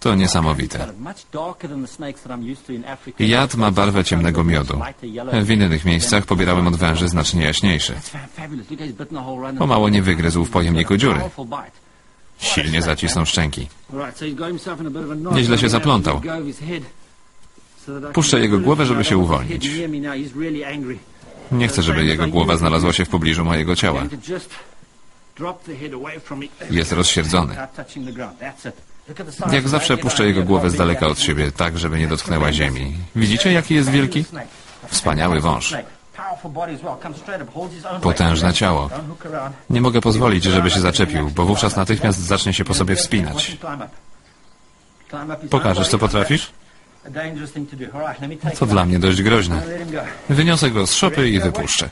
To niesamowite. Jad ma barwę ciemnego miodu. W innych miejscach pobierałem od węży znacznie jaśniejszy. Pomału nie wygryzł w pojemniku dziury. Silnie zacisnął szczęki. Nieźle się zaplątał. Puszczę jego głowę, żeby się uwolnić. Nie chcę, żeby jego głowa znalazła się w pobliżu mojego ciała. Jest rozsierdzony. Jak zawsze puszczę jego głowę z daleka od siebie, tak, żeby nie dotknęła ziemi. Widzicie, jaki jest wielki? Wspaniały wąż. Potężne ciało. Nie mogę pozwolić, żeby się zaczepił, bo wówczas natychmiast zacznie się po sobie wspinać. Pokażesz, co potrafisz? To dla mnie dość groźne. Wyniosę go z szopy i wypuszczę.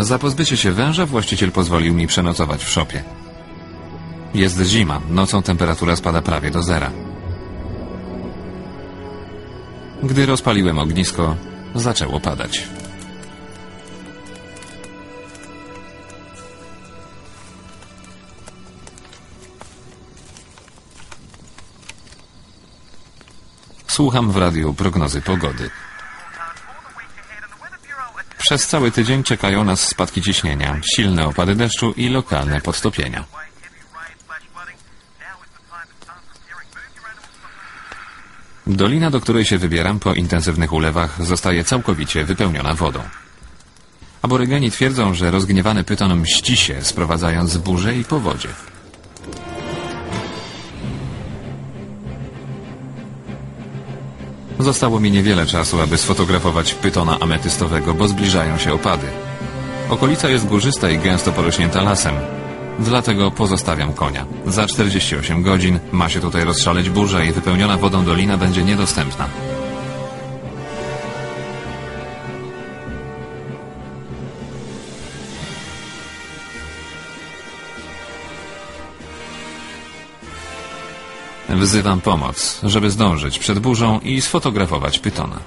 Za pozbycie się węża właściciel pozwolił mi przenocować w szopie. Jest zima, nocą temperatura spada prawie do zera. Gdy rozpaliłem ognisko, zaczęło padać. Słucham w radiu prognozy pogody. Przez cały tydzień czekają nas spadki ciśnienia, silne opady deszczu i lokalne podtopienia. Dolina, do której się wybieram po intensywnych ulewach, zostaje całkowicie wypełniona wodą. Aborygeni twierdzą, że rozgniewany pyton mści się, sprowadzając burze i powodzie. Zostało mi niewiele czasu, aby sfotografować pytona ametystowego, bo zbliżają się opady. Okolica jest górzysta i gęsto porośnięta lasem. Dlatego pozostawiam konia. Za 48 godzin ma się tutaj rozszaleć burza i wypełniona wodą dolina będzie niedostępna. Wzywam pomoc, żeby zdążyć przed burzą i sfotografować pytona.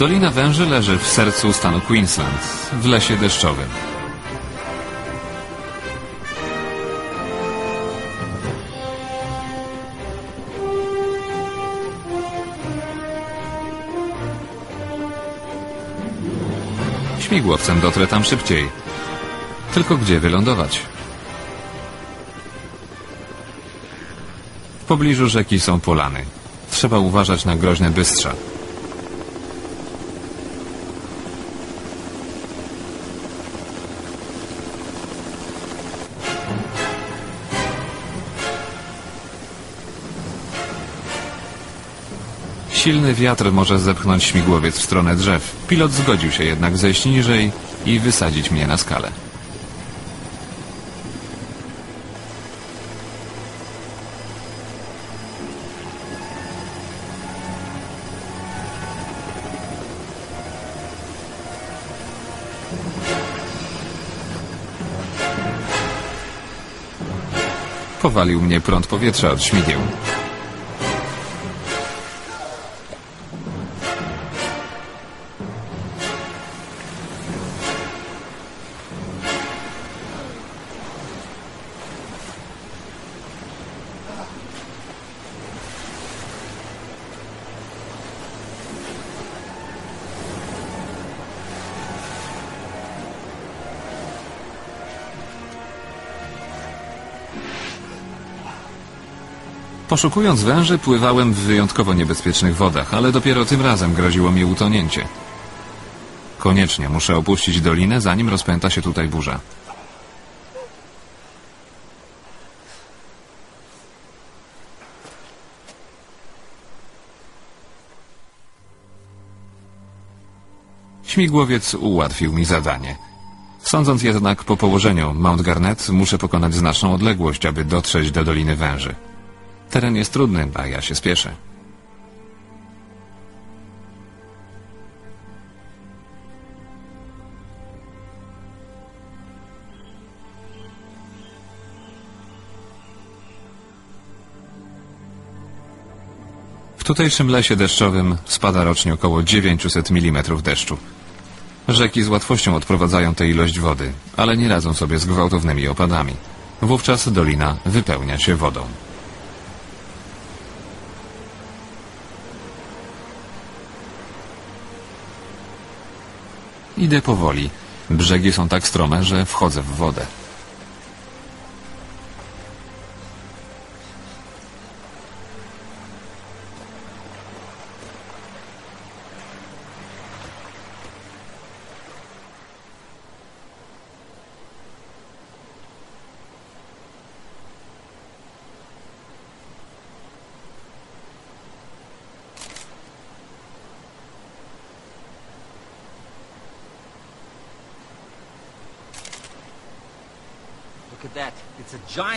Dolina Węży leży w sercu stanu Queensland, w lesie deszczowym. Śmigłowcem dotrę tam szybciej. Tylko gdzie wylądować? W pobliżu rzeki są polany. Trzeba uważać na groźne bystrza. Silny wiatr może zepchnąć śmigłowiec w stronę drzew. Pilot zgodził się jednak zejść niżej i wysadzić mnie na skalę. Powalił mnie prąd powietrza od śmigieł. Poszukując węży pływałem w wyjątkowo niebezpiecznych wodach, ale dopiero tym razem groziło mi utonięcie. Koniecznie muszę opuścić dolinę, zanim rozpęta się tutaj burza. Śmigłowiec ułatwił mi zadanie. Sądząc jednak po położeniu Mount Garnet, muszę pokonać znaczną odległość, aby dotrzeć do Doliny Węży. Teren jest trudny, a ja się spieszę. W tutejszym lesie deszczowym spada rocznie około 900 mm deszczu. Rzeki z łatwością odprowadzają tę ilość wody, ale nie radzą sobie z gwałtownymi opadami. Wówczas dolina wypełnia się wodą. Idę powoli. Brzegi są tak strome, że wchodzę w wodę.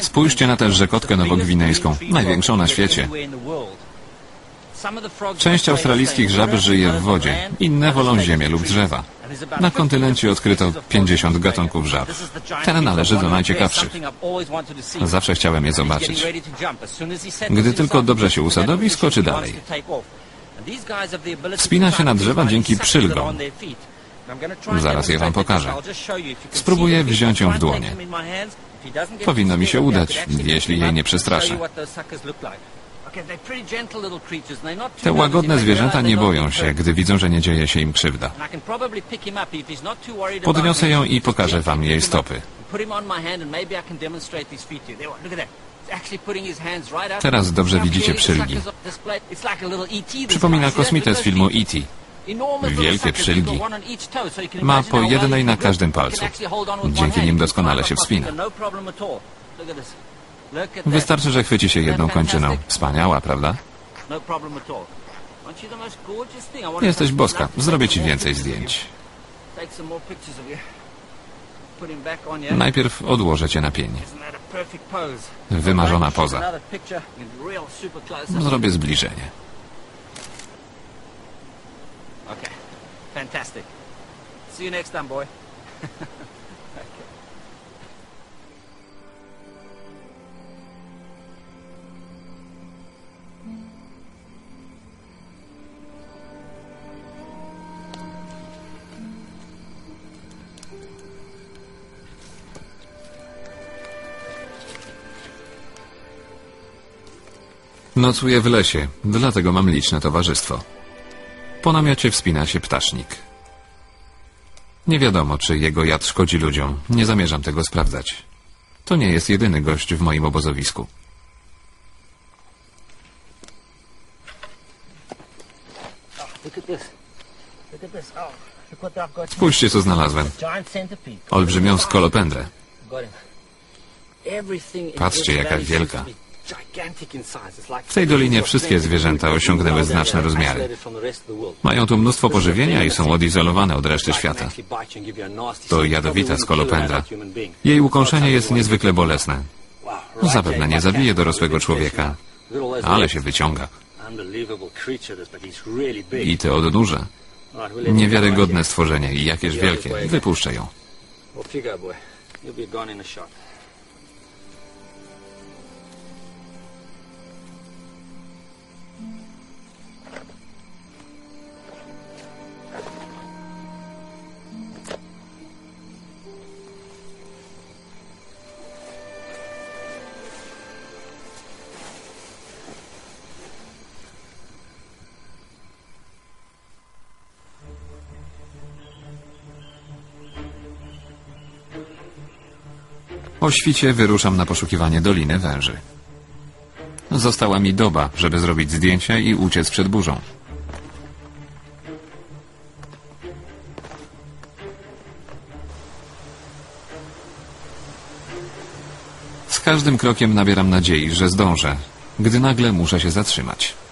Spójrzcie na tę rzekotkę nowogwinejską, największą na świecie. Część australijskich żab żyje w wodzie, inne wolą ziemię lub drzewa. Na kontynencie odkryto 50 gatunków żab. Ten należy do najciekawszych. Zawsze chciałem je zobaczyć. Gdy tylko dobrze się usadowi, skoczy dalej. Wspina się na drzewa dzięki przylgom. Zaraz je wam pokażę. Spróbuję wziąć ją w dłonie. Powinno mi się udać, jeśli jej nie przestraszę. Te łagodne zwierzęta nie boją się, gdy widzą, że nie dzieje się im krzywda. Podniosę ją i pokażę wam jej stopy. Teraz dobrze widzicie przylgi. Przypomina kosmitę z filmu E.T. Wielkie przylgi. Ma po jednej na każdym palcu. Dzięki nim doskonale się wspina. Wystarczy, że chwyci się jedną kończyną. Wspaniała, prawda? Jesteś boska. Zrobię ci więcej zdjęć. Najpierw odłożę cię na pień. Wymarzona poza. Zrobię zbliżenie. Okay. Fantastic. See you next time, boy. Nocuję w lesie, dlatego mam liczne towarzystwo. Po namiocie wspina się ptasznik. Nie wiadomo, czy jego jad szkodzi ludziom. Nie zamierzam tego sprawdzać. To nie jest jedyny gość w moim obozowisku. Spójrzcie, co znalazłem. Olbrzymią skolopendrę. Patrzcie, jaka wielka. W tej dolinie wszystkie zwierzęta osiągnęły znaczne rozmiary. Mają tu mnóstwo pożywienia i są odizolowane od reszty świata. To jadowita skolopendra. Jej ukąszenie jest niezwykle bolesne. Zapewne nie zabije dorosłego człowieka, ale się wyciąga. I te odnóże. Niewiarygodne stworzenie i jakież wielkie. Wypuszczę ją. You'll be gone in a shot. O świcie wyruszam na poszukiwanie Doliny Węży. Została mi doba, żeby zrobić zdjęcia i uciec przed burzą. Z każdym krokiem nabieram nadziei, że zdążę, gdy nagle muszę się zatrzymać.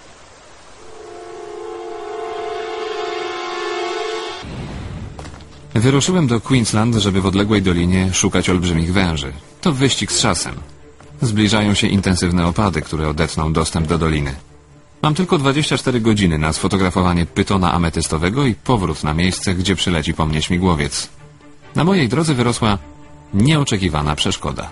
Wyruszyłem do Queensland, żeby w odległej dolinie szukać olbrzymich węży. To wyścig z czasem. Zbliżają się intensywne opady, które odetną dostęp do doliny. Mam tylko 24 godziny na sfotografowanie pytona ametystowego i powrót na miejsce, gdzie przyleci po mnie śmigłowiec. Na mojej drodze wyrosła nieoczekiwana przeszkoda.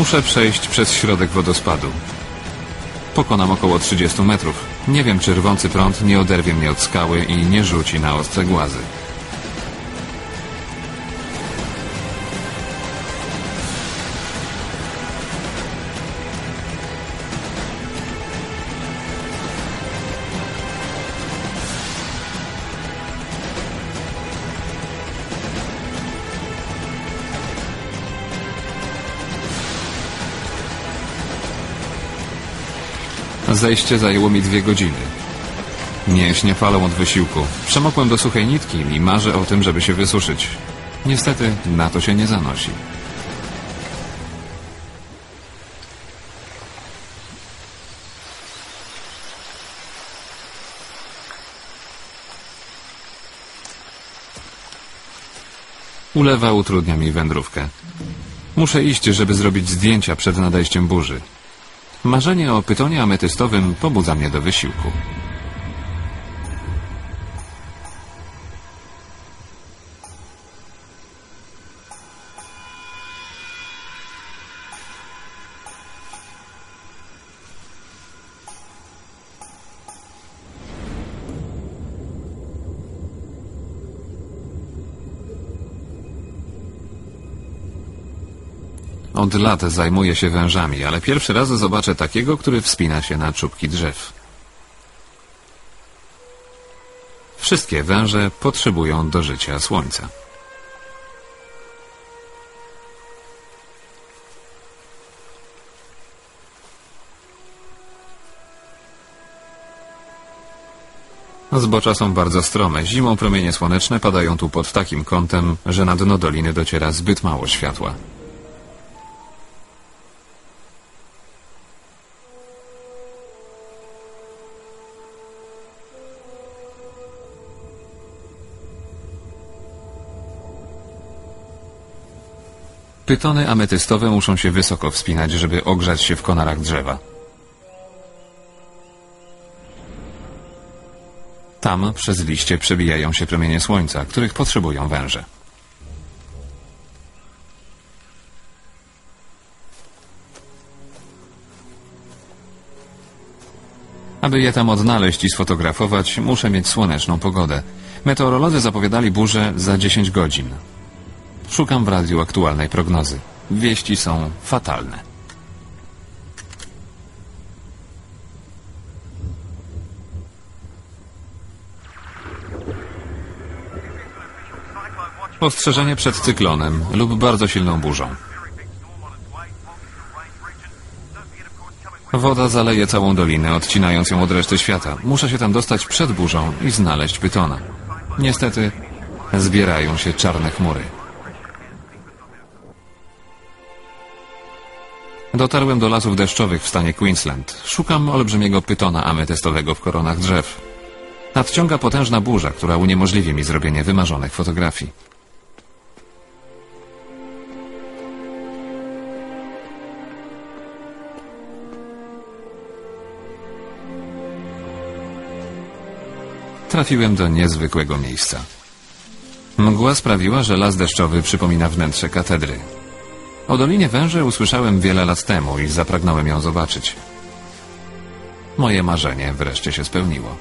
Muszę przejść przez środek wodospadu. Pokonam około 30 metrów. Nie wiem, czy rwący prąd nie oderwie mnie od skały i nie rzuci na ostre głazy. Zejście zajęło mi dwie godziny. Mięśnie falą od wysiłku. Przemokłem do suchej nitki i marzę o tym, żeby się wysuszyć. Niestety na to się nie zanosi. Ulewa utrudnia mi wędrówkę. Muszę iść, żeby zrobić zdjęcia przed nadejściem burzy. Marzenie o pytonie ametystowym pobudza mnie do wysiłku. Od lat zajmuję się wężami, ale pierwszy raz zobaczę takiego, który wspina się na czubki drzew. Wszystkie węże potrzebują do życia słońca. Zbocza są bardzo strome. Zimą promienie słoneczne padają tu pod takim kątem, że na dno doliny dociera zbyt mało światła. Pytony ametystowe muszą się wysoko wspinać, żeby ogrzać się w konarach drzewa. Tam przez liście przebijają się promienie słońca, których potrzebują węże. Aby je tam odnaleźć i sfotografować, muszę mieć słoneczną pogodę. Meteorolodzy zapowiadali burzę za 10 godzin. Szukam w radiu aktualnej prognozy. Wieści są fatalne. Ostrzeżenie przed cyklonem lub bardzo silną burzą. Woda zaleje całą dolinę, odcinając ją od reszty świata. Muszę się tam dostać przed burzą i znaleźć pytona. Niestety zbierają się czarne chmury. Dotarłem do lasów deszczowych w stanie Queensland. Szukam olbrzymiego pytona ametystowego w koronach drzew. Nadciąga potężna burza, która uniemożliwi mi zrobienie wymarzonych fotografii. Trafiłem do niezwykłego miejsca. Mgła sprawiła, że las deszczowy przypomina wnętrze katedry. O Dolinie Węże usłyszałem wiele lat temu i zapragnąłem ją zobaczyć. Moje marzenie wreszcie się spełniło.